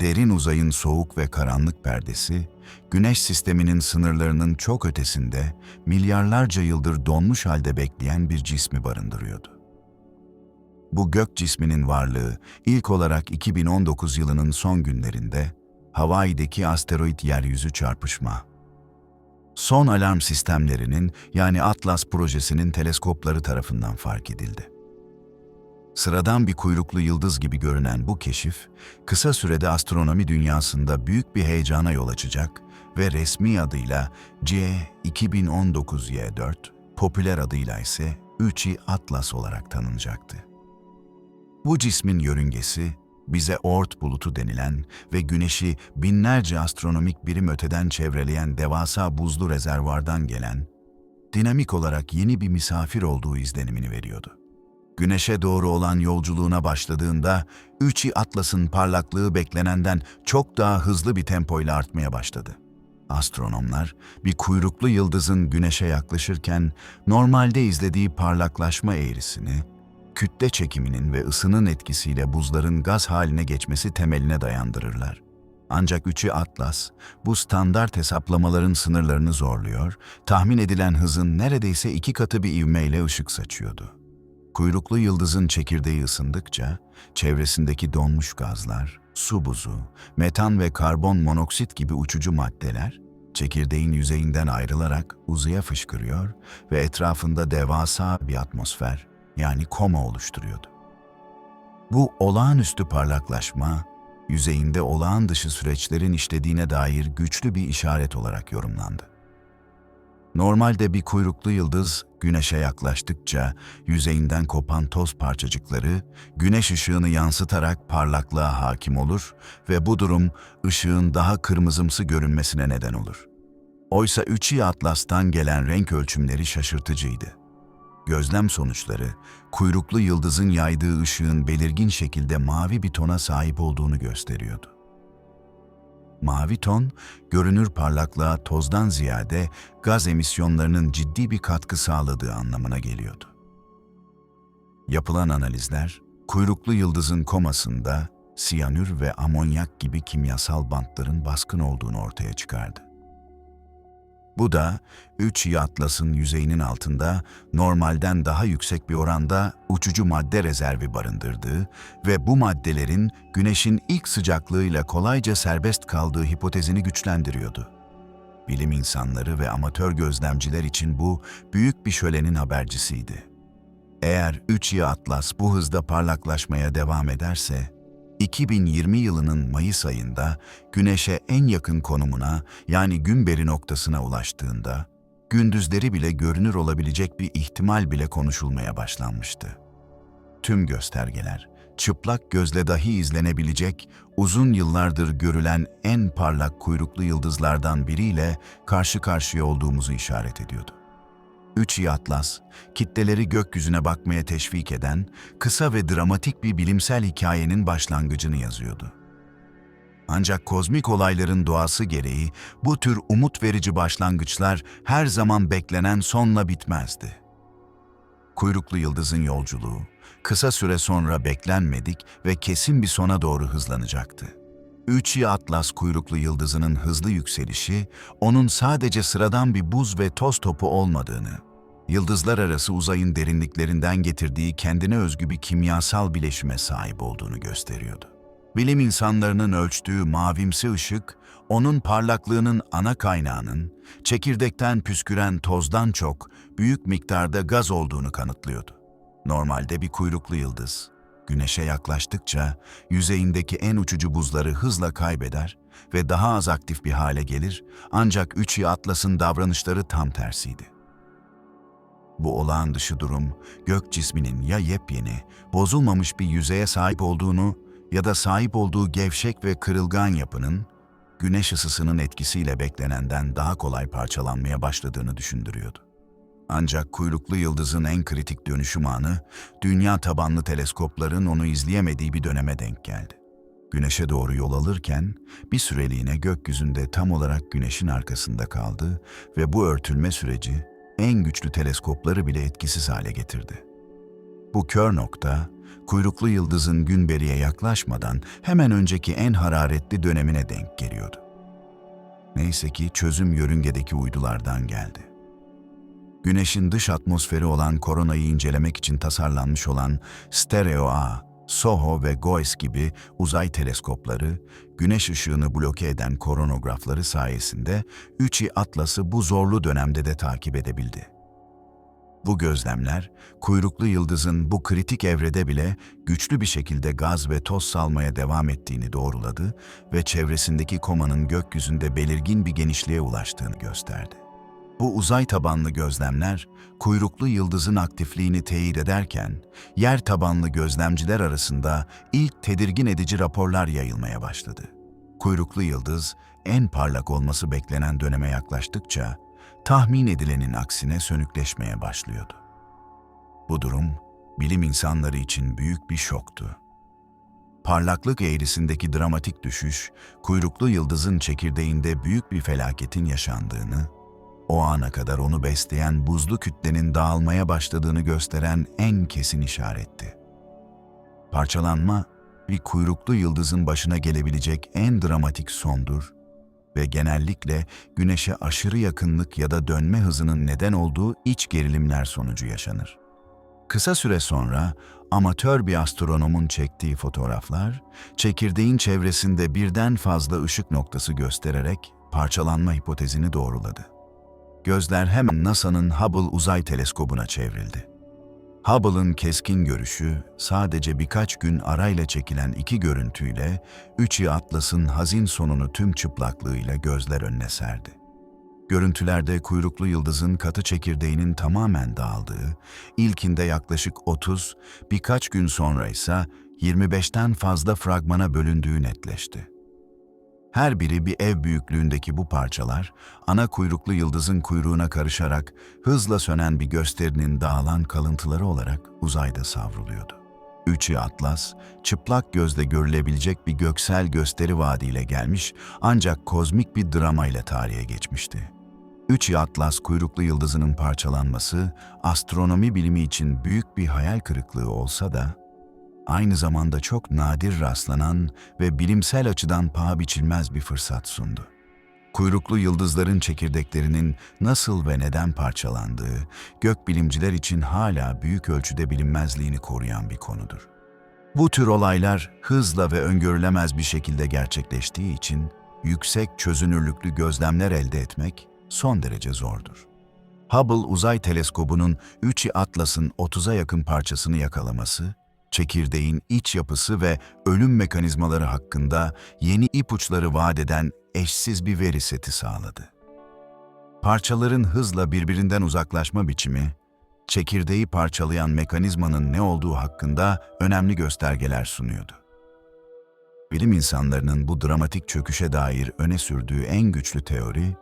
derin uzayın soğuk ve karanlık perdesi, Güneş sisteminin sınırlarının çok ötesinde milyarlarca yıldır donmuş halde bekleyen bir cismi barındırıyordu. Bu gök cisminin varlığı ilk olarak 2019 yılının son günlerinde Hawaii'deki asteroid yeryüzü çarpışma, son alarm sistemlerinin yani Atlas projesinin teleskopları tarafından fark edildi. Sıradan bir kuyruklu yıldız gibi görünen bu keşif, kısa sürede astronomi dünyasında büyük bir heyecana yol açacak ve resmi adıyla C2019Y4, popüler adıyla ise 3i Atlas olarak tanınacaktı. Bu cismin yörüngesi, bize Oort bulutu denilen ve Güneş'i binlerce astronomik birim öteden çevreleyen devasa buzlu rezervardan gelen, dinamik olarak yeni bir misafir olduğu izlenimini veriyordu. Güneşe doğru olan yolculuğuna başladığında 3i Atlas'ın parlaklığı beklenenden çok daha hızlı bir tempoyla artmaya başladı. Astronomlar bir kuyruklu yıldızın güneşe yaklaşırken normalde izlediği parlaklaşma eğrisini, kütle çekiminin ve ısının etkisiyle buzların gaz haline geçmesi temeline dayandırırlar. Ancak 3'ü Atlas, bu standart hesaplamaların sınırlarını zorluyor, tahmin edilen hızın neredeyse iki katı bir ivmeyle ışık saçıyordu. Kuyruklu yıldızın çekirdeği ısındıkça, çevresindeki donmuş gazlar, su buzu, metan ve karbon monoksit gibi uçucu maddeler, çekirdeğin yüzeyinden ayrılarak uzaya fışkırıyor ve etrafında devasa bir atmosfer, yani koma oluşturuyordu. Bu olağanüstü parlaklaşma, yüzeyinde olağan dışı süreçlerin işlediğine dair güçlü bir işaret olarak yorumlandı. Normalde bir kuyruklu yıldız güneşe yaklaştıkça yüzeyinden kopan toz parçacıkları güneş ışığını yansıtarak parlaklığa hakim olur ve bu durum ışığın daha kırmızımsı görünmesine neden olur. Oysa 3i Atlas'tan gelen renk ölçümleri şaşırtıcıydı. Gözlem sonuçları kuyruklu yıldızın yaydığı ışığın belirgin şekilde mavi bir tona sahip olduğunu gösteriyordu. Mavi ton, görünür parlaklığa tozdan ziyade gaz emisyonlarının ciddi bir katkı sağladığı anlamına geliyordu. Yapılan analizler, kuyruklu yıldızın komasında siyanür ve amonyak gibi kimyasal bantların baskın olduğunu ortaya çıkardı. Bu da 3 Atlas'ın yüzeyinin altında normalden daha yüksek bir oranda uçucu madde rezervi barındırdığı ve bu maddelerin güneşin ilk sıcaklığıyla kolayca serbest kaldığı hipotezini güçlendiriyordu. Bilim insanları ve amatör gözlemciler için bu büyük bir şölenin habercisiydi. Eğer 3 Atlas bu hızda parlaklaşmaya devam ederse, 2020 yılının Mayıs ayında Güneş'e en yakın konumuna yani Günberi noktasına ulaştığında, gündüzleri bile görünür olabilecek bir ihtimal bile konuşulmaya başlanmıştı. Tüm göstergeler, çıplak gözle dahi izlenebilecek, uzun yıllardır görülen en parlak kuyruklu yıldızlardan biriyle karşı karşıya olduğumuzu işaret ediyordu. 3 Atlas, kitleleri gökyüzüne bakmaya teşvik eden kısa ve dramatik bir bilimsel hikayenin başlangıcını yazıyordu. Ancak kozmik olayların doğası gereği bu tür umut verici başlangıçlar her zaman beklenen sonla bitmezdi. Kuyruklu yıldızın yolculuğu kısa süre sonra beklenmedik ve kesin bir sona doğru hızlanacaktı. 3i Atlas kuyruklu yıldızının hızlı yükselişi, onun sadece sıradan bir buz ve toz topu olmadığını, yıldızlar arası uzayın derinliklerinden getirdiği kendine özgü bir kimyasal bileşime sahip olduğunu gösteriyordu. Bilim insanlarının ölçtüğü mavimsi ışık, onun parlaklığının ana kaynağının, çekirdekten püsküren tozdan çok büyük miktarda gaz olduğunu kanıtlıyordu. Normalde bir kuyruklu yıldız, Güneşe yaklaştıkça yüzeyindeki en uçucu buzları hızla kaybeder ve daha az aktif bir hale gelir ancak 3 Atlas'ın davranışları tam tersiydi. Bu olağan dışı durum, gök cisminin ya yepyeni, bozulmamış bir yüzeye sahip olduğunu ya da sahip olduğu gevşek ve kırılgan yapının, güneş ısısının etkisiyle beklenenden daha kolay parçalanmaya başladığını düşündürüyordu. Ancak kuyruklu yıldızın en kritik dönüşüm anı, dünya tabanlı teleskopların onu izleyemediği bir döneme denk geldi. Güneşe doğru yol alırken bir süreliğine gökyüzünde tam olarak güneşin arkasında kaldı ve bu örtülme süreci en güçlü teleskopları bile etkisiz hale getirdi. Bu kör nokta, kuyruklu yıldızın günberiye yaklaşmadan hemen önceki en hararetli dönemine denk geliyordu. Neyse ki çözüm yörüngedeki uydulardan geldi. Güneşin dış atmosferi olan koronayı incelemek için tasarlanmış olan Stereo A, SOHO ve GOES gibi uzay teleskopları, güneş ışığını bloke eden koronografları sayesinde 3i Atlas'ı bu zorlu dönemde de takip edebildi. Bu gözlemler, kuyruklu yıldızın bu kritik evrede bile güçlü bir şekilde gaz ve toz salmaya devam ettiğini doğruladı ve çevresindeki komanın gökyüzünde belirgin bir genişliğe ulaştığını gösterdi. Bu uzay tabanlı gözlemler, kuyruklu yıldızın aktifliğini teyit ederken, yer tabanlı gözlemciler arasında ilk tedirgin edici raporlar yayılmaya başladı. Kuyruklu yıldız, en parlak olması beklenen döneme yaklaştıkça, tahmin edilenin aksine sönükleşmeye başlıyordu. Bu durum, bilim insanları için büyük bir şoktu. Parlaklık eğrisindeki dramatik düşüş, kuyruklu yıldızın çekirdeğinde büyük bir felaketin yaşandığını, o ana kadar onu besleyen buzlu kütlenin dağılmaya başladığını gösteren en kesin işaretti. Parçalanma, bir kuyruklu yıldızın başına gelebilecek en dramatik sondur ve genellikle güneşe aşırı yakınlık ya da dönme hızının neden olduğu iç gerilimler sonucu yaşanır. Kısa süre sonra amatör bir astronomun çektiği fotoğraflar, çekirdeğin çevresinde birden fazla ışık noktası göstererek parçalanma hipotezini doğruladı. Gözler hemen NASA'nın Hubble Uzay Teleskobu'na çevrildi. Hubble'ın keskin görüşü sadece birkaç gün arayla çekilen iki görüntüyle 3i Atlas'ın hazin sonunu tüm çıplaklığıyla gözler önüne serdi. Görüntülerde kuyruklu yıldızın katı çekirdeğinin tamamen dağıldığı, ilkinde yaklaşık 30, birkaç gün sonra ise 25'ten fazla fragmana bölündüğü netleşti. Her biri bir ev büyüklüğündeki bu parçalar, ana kuyruklu yıldızın kuyruğuna karışarak hızla sönen bir gösterinin dağılan kalıntıları olarak uzayda savruluyordu. Üçü Atlas, çıplak gözle görülebilecek bir göksel gösteri vaadiyle gelmiş ancak kozmik bir dramayla tarihe geçmişti. Üçü Atlas kuyruklu yıldızının parçalanması, astronomi bilimi için büyük bir hayal kırıklığı olsa da, aynı zamanda çok nadir rastlanan ve bilimsel açıdan paha biçilmez bir fırsat sundu. Kuyruklu yıldızların çekirdeklerinin nasıl ve neden parçalandığı, gökbilimciler için hala büyük ölçüde bilinmezliğini koruyan bir konudur. Bu tür olaylar hızla ve öngörülemez bir şekilde gerçekleştiği için yüksek çözünürlüklü gözlemler elde etmek son derece zordur. Hubble Uzay Teleskobu'nun 3i Atlas'ın 30'a yakın parçasını yakalaması, çekirdeğin iç yapısı ve ölüm mekanizmaları hakkında yeni ipuçları vaat eden eşsiz bir veri seti sağladı. Parçaların hızla birbirinden uzaklaşma biçimi, çekirdeği parçalayan mekanizmanın ne olduğu hakkında önemli göstergeler sunuyordu. Bilim insanlarının bu dramatik çöküşe dair öne sürdüğü en güçlü teori,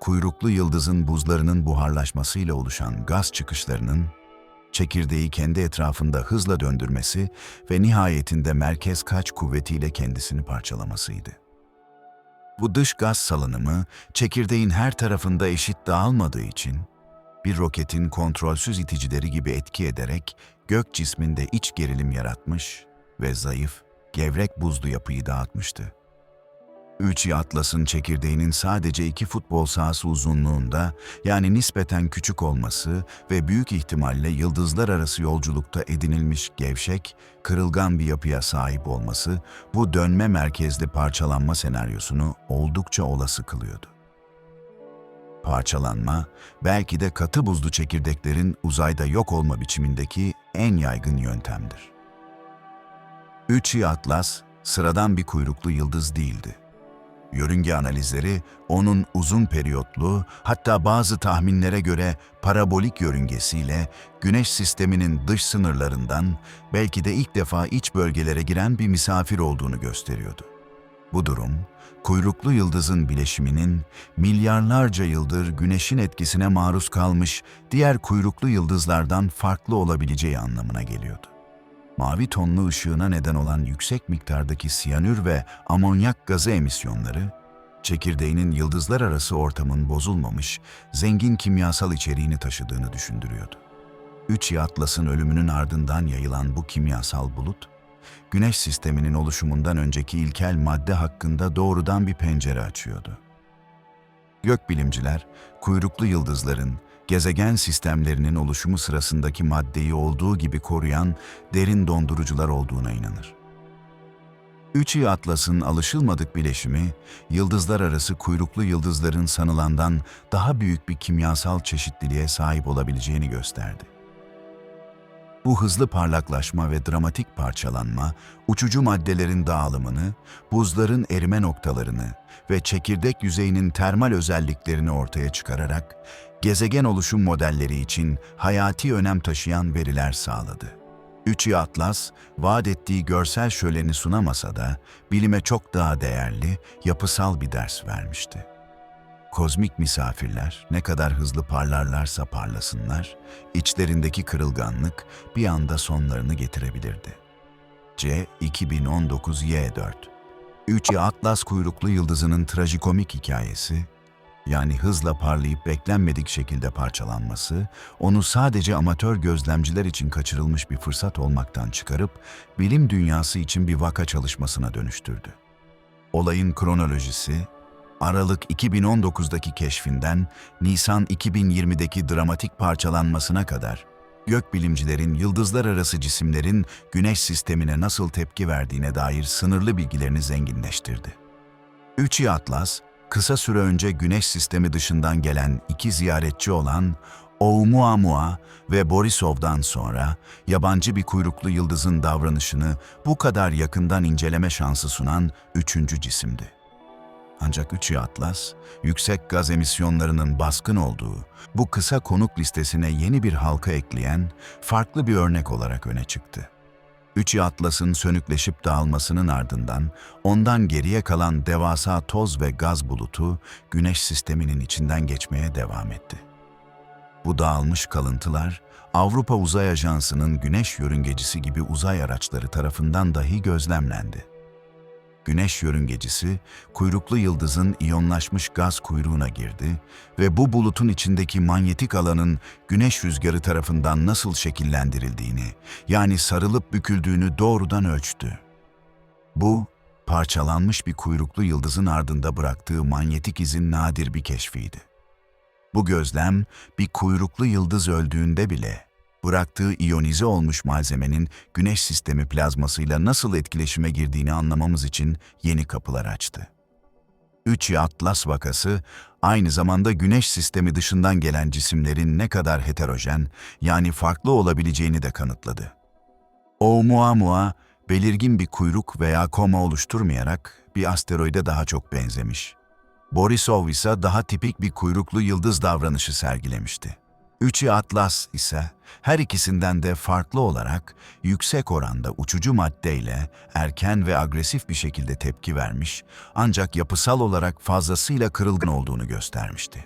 kuyruklu yıldızın buzlarının buharlaşmasıyla oluşan gaz çıkışlarının çekirdeği kendi etrafında hızla döndürmesi ve nihayetinde merkez kaç kuvvetiyle kendisini parçalamasıydı. Bu dış gaz salınımı çekirdeğin her tarafında eşit dağılmadığı için bir roketin kontrolsüz iticileri gibi etki ederek gök cisminde iç gerilim yaratmış ve zayıf, gevrek buzlu yapıyı dağıtmıştı. Üçi Atlas'ın çekirdeğinin sadece iki futbol sahası uzunluğunda yani nispeten küçük olması ve büyük ihtimalle yıldızlar arası yolculukta edinilmiş gevşek, kırılgan bir yapıya sahip olması bu dönme merkezli parçalanma senaryosunu oldukça olası kılıyordu. Parçalanma, belki de katı buzlu çekirdeklerin uzayda yok olma biçimindeki en yaygın yöntemdir. Üçi Atlas, sıradan bir kuyruklu yıldız değildi Yörünge analizleri onun uzun periyotlu, hatta bazı tahminlere göre parabolik yörüngesiyle Güneş sisteminin dış sınırlarından belki de ilk defa iç bölgelere giren bir misafir olduğunu gösteriyordu. Bu durum, kuyruklu yıldızın bileşiminin milyarlarca yıldır Güneş'in etkisine maruz kalmış diğer kuyruklu yıldızlardan farklı olabileceği anlamına geliyordu mavi tonlu ışığına neden olan yüksek miktardaki siyanür ve amonyak gazı emisyonları, çekirdeğinin yıldızlar arası ortamın bozulmamış, zengin kimyasal içeriğini taşıdığını düşündürüyordu. Üçi Atlas'ın ölümünün ardından yayılan bu kimyasal bulut, Güneş sisteminin oluşumundan önceki ilkel madde hakkında doğrudan bir pencere açıyordu. Gökbilimciler, kuyruklu yıldızların, gezegen sistemlerinin oluşumu sırasındaki maddeyi olduğu gibi koruyan derin dondurucular olduğuna inanır. Üçi Atlas'ın alışılmadık bileşimi, yıldızlar arası kuyruklu yıldızların sanılandan daha büyük bir kimyasal çeşitliliğe sahip olabileceğini gösterdi. Bu hızlı parlaklaşma ve dramatik parçalanma, uçucu maddelerin dağılımını, buzların erime noktalarını ve çekirdek yüzeyinin termal özelliklerini ortaya çıkararak, gezegen oluşum modelleri için hayati önem taşıyan veriler sağladı. Üçü Atlas, vaat ettiği görsel şöleni sunamasa da bilime çok daha değerli, yapısal bir ders vermişti. Kozmik misafirler ne kadar hızlı parlarlarsa parlasınlar, içlerindeki kırılganlık bir anda sonlarını getirebilirdi. C 2019 Y4 Üçü Atlas kuyruklu yıldızının trajikomik hikayesi, yani hızla parlayıp beklenmedik şekilde parçalanması, onu sadece amatör gözlemciler için kaçırılmış bir fırsat olmaktan çıkarıp bilim dünyası için bir vaka çalışmasına dönüştürdü. Olayın kronolojisi, Aralık 2019'daki keşfinden Nisan 2020'deki dramatik parçalanmasına kadar gökbilimcilerin yıldızlar arası cisimlerin güneş sistemine nasıl tepki verdiğine dair sınırlı bilgilerini zenginleştirdi. Üçi Atlas, kısa süre önce güneş sistemi dışından gelen iki ziyaretçi olan Oumuamua ve Borisov'dan sonra yabancı bir kuyruklu yıldızın davranışını bu kadar yakından inceleme şansı sunan üçüncü cisimdi. Ancak Üçü Atlas, yüksek gaz emisyonlarının baskın olduğu, bu kısa konuk listesine yeni bir halka ekleyen farklı bir örnek olarak öne çıktı. Üçü Atlas'ın sönükleşip dağılmasının ardından ondan geriye kalan devasa toz ve gaz bulutu Güneş sisteminin içinden geçmeye devam etti. Bu dağılmış kalıntılar Avrupa Uzay Ajansı'nın Güneş yörüngecisi gibi uzay araçları tarafından dahi gözlemlendi. Güneş yörüngecisi, kuyruklu yıldızın iyonlaşmış gaz kuyruğuna girdi ve bu bulutun içindeki manyetik alanın güneş rüzgarı tarafından nasıl şekillendirildiğini, yani sarılıp büküldüğünü doğrudan ölçtü. Bu, parçalanmış bir kuyruklu yıldızın ardında bıraktığı manyetik izin nadir bir keşfiydi. Bu gözlem, bir kuyruklu yıldız öldüğünde bile bıraktığı iyonize olmuş malzemenin güneş sistemi plazmasıyla nasıl etkileşime girdiğini anlamamız için yeni kapılar açtı. Üçi Atlas vakası aynı zamanda güneş sistemi dışından gelen cisimlerin ne kadar heterojen yani farklı olabileceğini de kanıtladı. Oumuamua belirgin bir kuyruk veya koma oluşturmayarak bir asteroide daha çok benzemiş. Borisov ise daha tipik bir kuyruklu yıldız davranışı sergilemişti. Üçü Atlas ise her ikisinden de farklı olarak yüksek oranda uçucu maddeyle erken ve agresif bir şekilde tepki vermiş ancak yapısal olarak fazlasıyla kırılgan olduğunu göstermişti.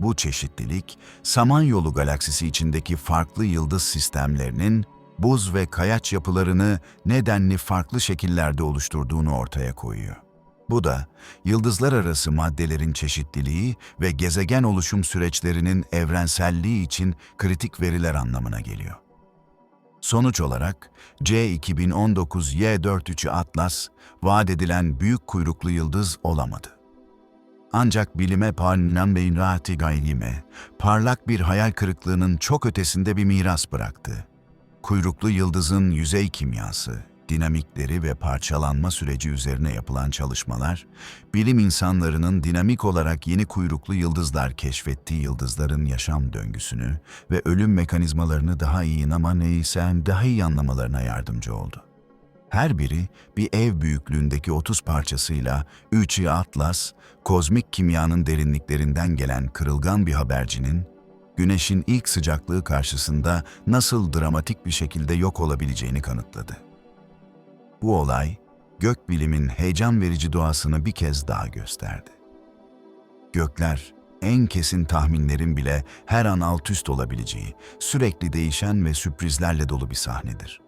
Bu çeşitlilik, Samanyolu galaksisi içindeki farklı yıldız sistemlerinin buz ve kayaç yapılarını nedenli farklı şekillerde oluşturduğunu ortaya koyuyor. Bu da yıldızlar arası maddelerin çeşitliliği ve gezegen oluşum süreçlerinin evrenselliği için kritik veriler anlamına geliyor. Sonuç olarak C2019 Y43 Atlas vaat edilen büyük kuyruklu yıldız olamadı. Ancak bilime parnan beynrati gayrime, parlak bir hayal kırıklığının çok ötesinde bir miras bıraktı. Kuyruklu yıldızın yüzey kimyası, dinamikleri ve parçalanma süreci üzerine yapılan çalışmalar, bilim insanlarının dinamik olarak yeni kuyruklu yıldızlar keşfettiği yıldızların yaşam döngüsünü ve ölüm mekanizmalarını daha iyi ama neyse daha iyi anlamalarına yardımcı oldu. Her biri bir ev büyüklüğündeki 30 parçasıyla Üçü Atlas, kozmik kimyanın derinliklerinden gelen kırılgan bir habercinin, Güneş'in ilk sıcaklığı karşısında nasıl dramatik bir şekilde yok olabileceğini kanıtladı. Bu olay, gökbilimin heyecan verici doğasını bir kez daha gösterdi. Gökler, en kesin tahminlerin bile her an alt üst olabileceği, sürekli değişen ve sürprizlerle dolu bir sahnedir.